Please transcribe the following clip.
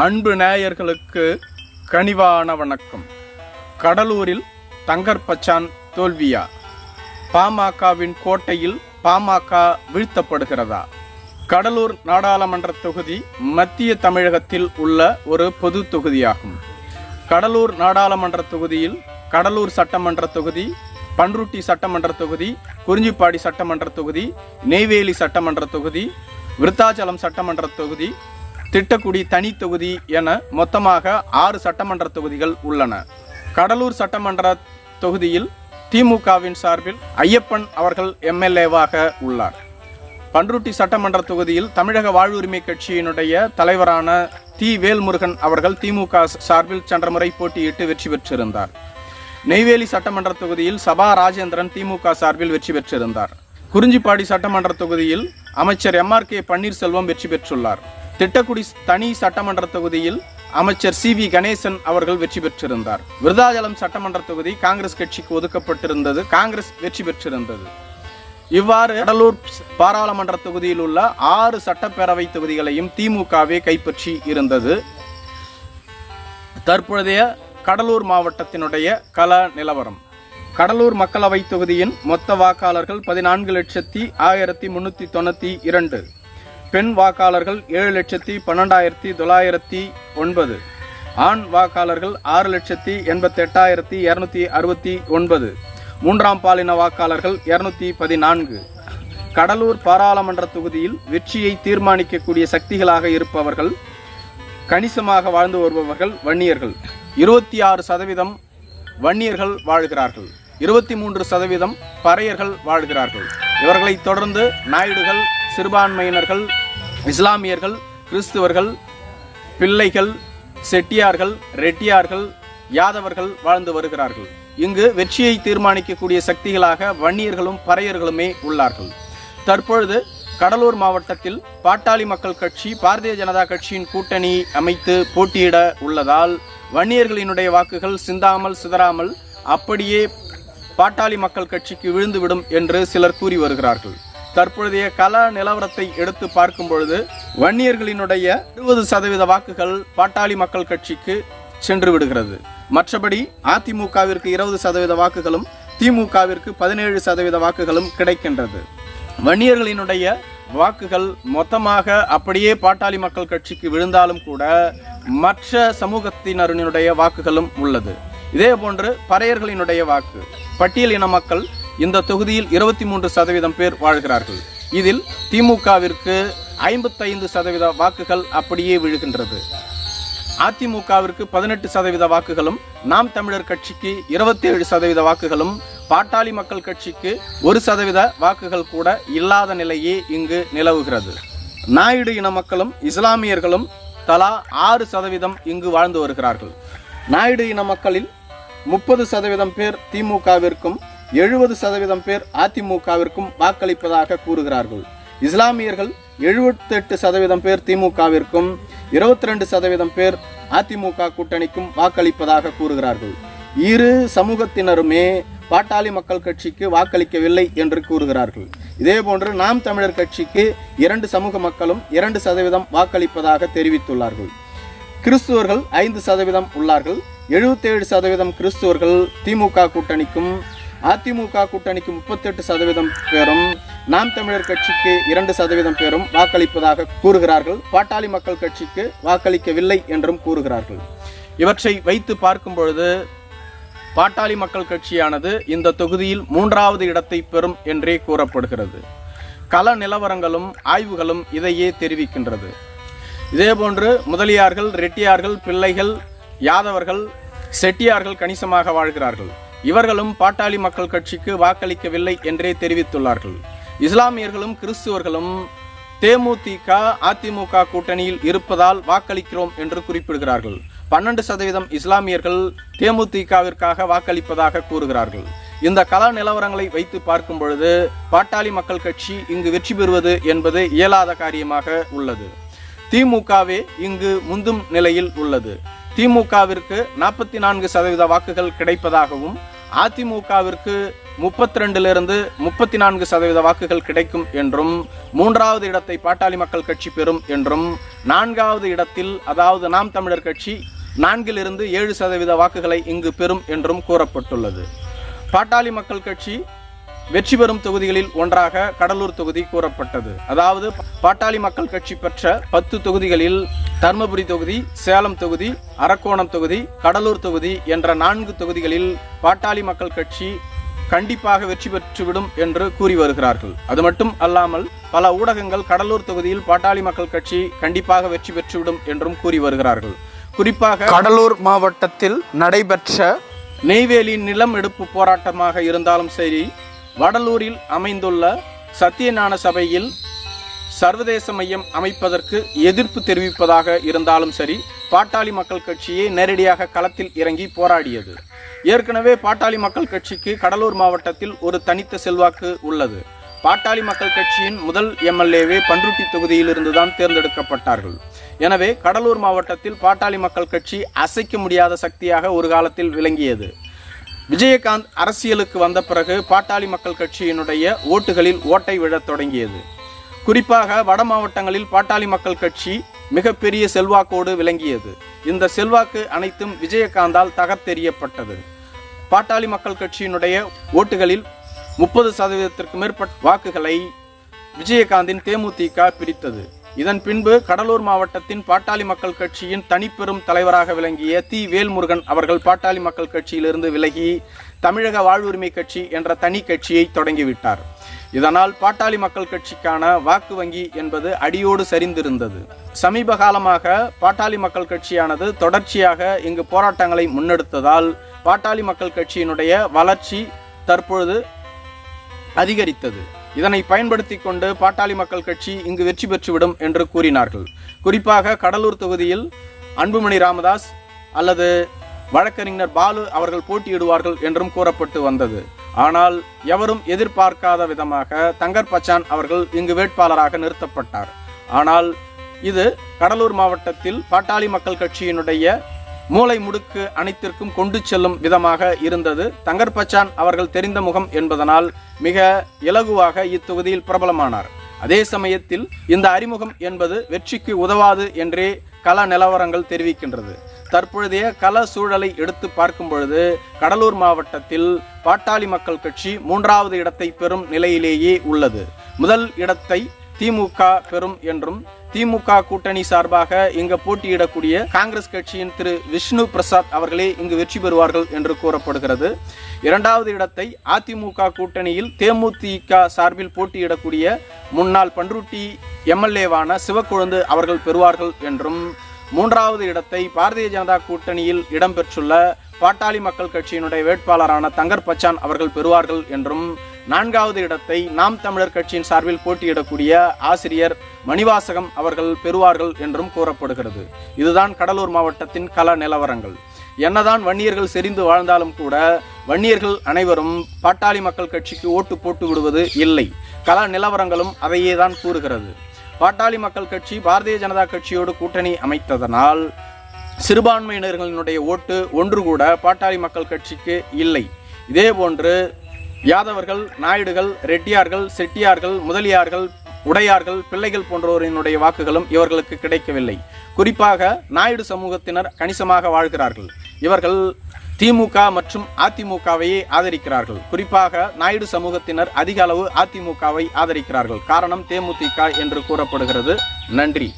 அன்பு நேயர்களுக்கு கனிவான வணக்கம். கடலூரில் தங்கர்பச்சான் தோல்வியா? பாமகவின் கோட்டையில் பாமக வீழ்த்தப்படுகிறதா? கடலூர் நாடாளுமன்ற தொகுதி மத்திய தமிழகத்தில் உள்ள ஒரு பொது தொகுதியாகும். கடலூர் நாடாளுமன்ற தொகுதியில் கடலூர் சட்டமன்ற தொகுதி பன்ருட்டி சட்டமன்ற தொகுதி குறிஞ்சிப்பாடி சட்டமன்ற தொகுதி நெய்வேலி சட்டமன்ற தொகுதி விருத்தாச்சலம் சட்டமன்ற தொகுதி திட்டக்குடி தனி தொகுதி என மொத்தமாக ஆறு சட்டமன்ற தொகுதிகள் உள்ளன. கடலூர் சட்டமன்ற தொகுதியில் திமுகவின் சார்பில் ஐயப்பன் அவர்கள் எம்எல்ஏவாக உள்ளார். பன்ருட்டி சட்டமன்ற தொகுதியில் தமிழக வாழ்வுரிமை கட்சியினுடைய தலைவரான தி. வேல்முருகன் அவர்கள் திமுக சார்பில் சென்ற முறை போட்டியிட்டு வெற்றி பெற்றிருந்தார். நெய்வேலி சட்டமன்ற தொகுதியில் சபா ராஜேந்திரன் திமுக சார்பில் வெற்றி பெற்றிருந்தார். குறிஞ்சிப்பாடி சட்டமன்ற தொகுதியில் அமைச்சர் எம். ஆர். கே. பன்னீர்செல்வம் வெற்றி பெற்றுள்ளார். திட்டக்குடி தனி சட்டமன்ற தொகுதியில் அமைச்சர் சி வி கணேசன் அவர்கள் வெற்றி பெற்றிருந்தார். விருதாச்சலம் சட்டமன்ற தொகுதி காங்கிரஸ் கட்சிக்கு ஒதுக்கப்பட்டிருந்தது. காங்கிரஸ் வெற்றி பெற்றிருந்தது. இவ்வாறு கடலூர் பாராளுமன்ற தொகுதியில் உள்ள ஆறு சட்டப்பேரவை தொகுதிகளையும் திமுகவே கைப்பற்றி இருந்தது. தற்பொழுதைய கடலூர் மாவட்டத்தினுடைய கல நிலவரம். கடலூர் மக்களவை தொகுதியின் மொத்த வாக்காளர்கள் பதினான்கு லட்சத்தி ஆயிரத்தி முன்னூற்றி தொண்ணூற்றி இரண்டு. பெண் வாக்காளர்கள் ஏழு லட்சத்தி பன்னெண்டாயிரத்தி தொள்ளாயிரத்தி ஒன்பது ஆண் வாக்காளர்கள் ஆறு லட்சத்தி எண்பத்தெட்டாயிரத்தி இரநூத்தி அறுபத்தி ஒன்பது மூன்றாம் பாலின வாக்காளர்கள் இருநூத்தி பதினான்கு. கடலூர் பாராளுமன்ற தொகுதியில் வெற்றியை தீர்மானிக்கக்கூடிய சக்திகளாக இருப்பவர்கள் கணிசமாக வாழ்ந்து வருபவர்கள் வன்னியர்கள். இருபத்தி ஆறு சதவீதம் வன்னியர்கள் வாழ்கிறார்கள். இருபத்தி மூன்று சதவீதம் பறையர்கள் வாழ்கிறார்கள். இவர்களைத் தொடர்ந்து நாயுடுகள் சிறுபான்மையினர்கள் இஸ்லாமியர்கள் கிறிஸ்துவர்கள் பிள்ளைகள் செட்டியார்கள் ரெட்டியார்கள் யாதவர்கள் வாழ்ந்து வருகிறார்கள். இங்கு வெற்றியை தீர்மானிக்கக்கூடிய சக்திகளாக வன்னியர்களும் பறையர்களுமே உள்ளார்கள். தற்பொழுது கடலூர் மாவட்டத்தில் பாட்டாளி மக்கள் கட்சி பாரதிய ஜனதா கட்சியின் கூட்டணி அமைத்து போட்டியிட உள்ளதால் வன்னியர்களினுடைய வாக்குகள் சிந்தாமல் சிதறாமல் அப்படியே பாட்டாளி மக்கள் கட்சிக்கு விழுந்துவிடும் என்று சிலர் கூறி வருகிறார்கள். தற்பொழுதைய கல நிலவரத்தை எடுத்து பார்க்கும் பொழுது வன்னியர்களினுடைய இருபது சதவீத வாக்குகள் பாட்டாளி மக்கள் கட்சிக்கு சென்று விடுகிறது. மற்றபடி அதிமுகவிற்கு இருபது சதவீத வாக்குகளும் திமுகவிற்கு பதினேழு சதவீத வாக்குகளும் கிடைக்கின்றது. வன்னியர்களினுடைய வாக்குகள் மொத்தமாக அப்படியே பாட்டாளி மக்கள் கட்சிக்கு விழுந்தாலும் கூட மற்ற சமூகத்தினருடைய வாக்குகளும் உள்ளது. இதே போன்று பறையர்களினுடைய வாக்கு பட்டியல் இன மக்கள் இந்த தொகுதியில் இருபத்தி மூன்று சதவீதம் பேர் வாழ்கிறார்கள். இதில் திமுகவிற்கு ஐம்பத்தைந்து சதவீத வாக்குகள் அப்படியே விழுகின்றது. அதிமுகவிற்கு பதினெட்டு சதவீத வாக்குகளும் நாம் தமிழர் கட்சிக்கு இருபத்தேழு சதவீத வாக்குகளும் பாட்டாளி மக்கள் கட்சிக்கு ஒரு சதவீத வாக்குகள் கூட இல்லாத நிலையே இங்கு நிலவுகிறது. நாயுடு இன மக்களும் இஸ்லாமியர்களும் தலா ஆறு சதவீதம் இங்கு வாழ்ந்து வருகிறார்கள். நாயுடு இன மக்களில் முப்பது சதவீதம் பேர் திமுகவிற்கும் எழுபது சதவீதம் பேர் அதிமுகவிற்கும் வாக்களிப்பதாக கூறுகிறார்கள். இஸ்லாமியர்கள் எழுபத்தெட்டு சதவீதம் பேர் திமுகவிற்கும் இருபத்தி ரெண்டு சதவீதம் பேர் அதிமுக கூட்டணிக்கும் வாக்களிப்பதாக கூறுகிறார்கள். இரு சமூகத்தினருமே பாட்டாளி மக்கள் கட்சிக்கு வாக்களிக்கவில்லை என்று கூறுகிறார்கள். இதேபோன்று நாம் தமிழர் கட்சிக்கு இரண்டு சமூக மக்களும் இரண்டு சதவீதம் வாக்களிப்பதாக தெரிவித்துள்ளார்கள். கிறிஸ்துவர்கள் ஐந்து சதவீதம் உள்ளார்கள். எழுபத்தேழு சதவீதம் கிறிஸ்துவர்கள் திமுக கூட்டணிக்கும் அதிமுக கூட்டணிக்கு முப்பத்தெட்டு சதவீதம் பேரும் நாம் தமிழர் கட்சிக்கு இரண்டு சதவீதம் பேரும் வாக்களிப்பதாக கூறுகிறார்கள். பாட்டாளி மக்கள் கட்சிக்கு வாக்களிக்கவில்லை என்றும் கூறுகிறார்கள். இவற்றை வைத்து பார்க்கும் பொழுது பாட்டாளி மக்கள் கட்சியானது இந்த தொகுதியில் மூன்றாவது இடத்தை பெறும் என்றே கூறப்படுகிறது. கள நிலவரங்களும் ஆய்வுகளும் இதையே தெரிவிக்கின்றது. இதேபோன்று முதலியார்கள் ரெட்டியார்கள் பிள்ளைகள் யாதவர்கள் செட்டியார்கள் கணிசமாக வாழ்கிறார்கள். இவர்களும் பாட்டாளி மக்கள் கட்சிக்கு வாக்களிக்கவில்லை என்றே தெரிவித்துள்ளார்கள். இஸ்லாமியர்களும் கிறிஸ்துவர்களும் தேமுதிக அதிமுக கூட்டணியில் இருப்பதால் வாக்களிக்கிறோம் என்று குறிப்பிடுகிறார்கள். பன்னெண்டு சதவீதம் இஸ்லாமியர்கள் தேமுதிகவிற்காக வாக்களிப்பதாக கூறுகிறார்கள். இந்த கல நிலவரங்களை வைத்து பார்க்கும் பொழுது பாட்டாளி மக்கள் கட்சி இங்கு வெற்றி பெறுவது என்பது இயலாத காரியமாக உள்ளது. திமுகவே இங்கு முந்தும் நிலையில் உள்ளது. திமுகவிற்கு நாற்பத்தி நான்கு சதவீத வாக்குகள் கிடைப்பதாகவும் அதிமுகவிற்கு முப்பத்தி ரெண்டிலிருந்து முப்பத்தி நான்கு சதவீத வாக்குகள் கிடைக்கும் என்றும் மூன்றாவது இடத்தை பாட்டாளி மக்கள் கட்சி பெறும் என்றும் நான்காவது இடத்தில் அதாவது நாம் தமிழர் கட்சி நான்கிலிருந்து ஏழு சதவீத வாக்குகளை இங்கு பெறும் என்றும் கூறப்பட்டுள்ளது. பாட்டாளி மக்கள் கட்சி வெற்றி பெறும் தொகுதிகளில் ஒன்றாக கடலூர் தொகுதி கூறப்பட்டது. அதாவது பாட்டாளி மக்கள் கட்சி பெற்ற பத்து தொகுதிகளில் தருமபுரி தொகுதி சேலம் தொகுதி அரக்கோணம் தொகுதி கடலூர் தொகுதி என்ற நான்கு தொகுதிகளில் பாட்டாளி மக்கள் கட்சி கண்டிப்பாக வெற்றி பெற்றுவிடும் என்று கூறி வருகிறார்கள். அது மட்டும் அல்லாமல் பல ஊடகங்கள் கடலூர் தொகுதியில் பாட்டாளி மக்கள் கட்சி கண்டிப்பாக வெற்றி பெற்றுவிடும் என்றும் கூறி வருகிறார்கள். குறிப்பாக கடலூர் மாவட்டத்தில் நடைபெற்ற நெய்வேலி நிலம் எடுப்பு போராட்டமாக இருந்தாலும் சரி வடலூரில் அமைந்துள்ள சத்தியஞான சபையில் சர்வதேச மையம் அமைப்பதற்கு எதிர்ப்பு தெரிவிப்பதாக இருந்தாலும் சரி பாட்டாளி மக்கள் கட்சியே நேரடியாக களத்தில் இறங்கி போராடியது. ஏற்கனவே பாட்டாளி மக்கள் கட்சிக்கு கடலூர் மாவட்டத்தில் ஒரு தனித்த செல்வாக்கு உள்ளது. பாட்டாளி மக்கள் கட்சியின் முதல் எம்எல்ஏவே பன்ருட்டி தொகுதியிலிருந்து தான் தேர்ந்தெடுக்கப்பட்டார்கள். எனவே கடலூர் மாவட்டத்தில் பாட்டாளி மக்கள் கட்சி அசைக்க முடியாத சக்தியாக ஒரு காலத்தில் விளங்கியது. விஜயகாந்த் அரசியலுக்கு வந்த பிறகு பாட்டாளி மக்கள் கட்சியினுடைய ஓட்டுகளில் ஓட்டை விழத் தொடங்கியது. குறிப்பாக வட மாவட்டங்களில் பாட்டாளி மக்கள் கட்சி மிகப்பெரிய செல்வாக்கோடு விளங்கியது. இந்த செல்வாக்கு அனைத்தும் விஜயகாந்தால் தகர்த்தெறியப்பட்டது. பாட்டாளி மக்கள் கட்சியினுடைய ஓட்டுகளில் முப்பது சதவீதத்திற்கு மேற்பட்ட வாக்குகளை விஜயகாந்தின் தேமுதிக பிரித்தது. இதன் பின்பு கடலூர் மாவட்டத்தின் பாட்டாளி மக்கள் கட்சியின் தனிப்பெரும் தலைவராக விளங்கிய தி. வேல்முருகன் அவர்கள் பாட்டாளி மக்கள் கட்சியிலிருந்து விலகி தமிழக வாழ்வுரிமை கட்சி என்ற தனி கட்சியை தொடங்கிவிட்டார். இதனால் பாட்டாளி மக்கள் கட்சிக்கான வாக்கு வங்கி என்பது அடியோடு சரிந்திருந்தது. சமீப காலமாக பாட்டாளி மக்கள் கட்சியானது தொடர்ச்சியாக இங்கு போராட்டங்களை முன்னெடுத்ததால் பாட்டாளி மக்கள் கட்சியினுடைய வளர்ச்சி தற்பொழுது அதிகரித்தது. இதனை பயன்படுத்தி கொண்டு பாட்டாளி மக்கள் கட்சி இங்கு வெற்றி பெற்றுவிடும் என்று கூறினார்கள். குறிப்பாக கடலூர் தொகுதியில் அன்புமணி ராமதாஸ் அல்லது வழக்கறிஞர் பாலு அவர்கள் போட்டியிடுவார்கள் என்றும் கூறப்பட்டு வந்தது. ஆனால் எவரும் எதிர்பார்க்காத விதமாக தங்கர் பச்சான் அவர்கள் இங்கு வேட்பாளராக நிறுத்தப்பட்டார். ஆனால் இது கடலூர் மாவட்டத்தில் பாட்டாளி மக்கள் கட்சியினுடைய மூளை முடுக்கு அனைத்திற்கும் கொண்டு செல்லும் விதமாக இருந்தது. தங்கர்பச்சான் அவர்கள் தெரிந்த முகம் என்பதனால் மிக இலகுவாக இத்தொகுதியில் பிரபலமானார். அதே சமயத்தில் இந்த அறிமுகம் என்பது வெற்றிக்கு உதவாது என்றே கள நிலவரங்கள் தெரிவிக்கின்றது. தற்பொழுதைய கள சூழலை எடுத்து பார்க்கும் பொழுது கடலூர் மாவட்டத்தில் பாட்டாளி மக்கள் கட்சி மூன்றாவது இடத்தை பெறும் நிலையிலேயே உள்ளது. முதல் இடத்தை திமுக பெறும் என்றும் திமுக கூட்டணி சார்பாக இங்கு போட்டியிடக்கூடிய காங்கிரஸ் கட்சியின் திரு விஷ்ணு பிரசாத் அவர்களே இங்கு வெற்றி பெறுவார்கள் என்று கூறப்படுகிறது. இரண்டாவது இடத்தை அதிமுக கூட்டணியில் தேமுதிக சார்பில் போட்டியிடக்கூடிய முன்னாள் பன்ருட்டி எம்எல்ஏவான சிவக்கொழுந்து அவர்கள் பெறுவார்கள் என்றும் மூன்றாவது இடத்தை பாரதிய ஜனதா கூட்டணியில் இடம்பெற்றுள்ள பாட்டாளி மக்கள் கட்சியினுடைய வேட்பாளரான தங்கர் பச்சான் அவர்கள் பெறுவார்கள் என்றும் நான்காவது இடத்தை நாம் தமிழர் கட்சியின் சார்பில் போட்டியிடக்கூடிய ஆசிரியர் மணிவாசகம் அவர்கள் பெறுவார்கள் என்றும் கூறப்படுகிறது. இதுதான் கடலூர் மாவட்டத்தின் கள நிலவரங்கள். என்னதான் வன்னியர்கள் செறிந்து வாழ்ந்தாலும் கூட வன்னியர்கள் அனைவரும் பாட்டாளி மக்கள் கட்சிக்கு ஓட்டு போட்டு விடுவது இல்லை. கள நிலவரங்களும் அதையே தான் கூறுகிறது. பாட்டாளி மக்கள் கட்சி பாரதிய ஜனதா கட்சியோடு கூட்டணி அமைத்ததனால் சிறுபான்மையினர்களினுடைய ஓட்டு ஒன்று கூட பாட்டாளி மக்கள் கட்சிக்கு இல்லை. இதே போன்று யாதவர்கள் நாயுடுகள் ரெட்டியார்கள் செட்டியார்கள் முதலியார்கள் உடையார்கள் பிள்ளைகள் போன்றோரினுடைய வாக்குகளும் இவர்களுக்கு கிடைக்கவில்லை. குறிப்பாக நாயுடு சமூகத்தினர் கணிசமாக வாழ்கிறார்கள். இவர்கள் திமுக மற்றும் அதிமுகவையே ஆதரிக்கிறார்கள். குறிப்பாக நாயுடு சமூகத்தினர் அதிக அளவு அதிமுகவை ஆதரிக்கிறார்கள். காரணம் தேமுதிக என்று கூறப்படுகிறது. நன்றி.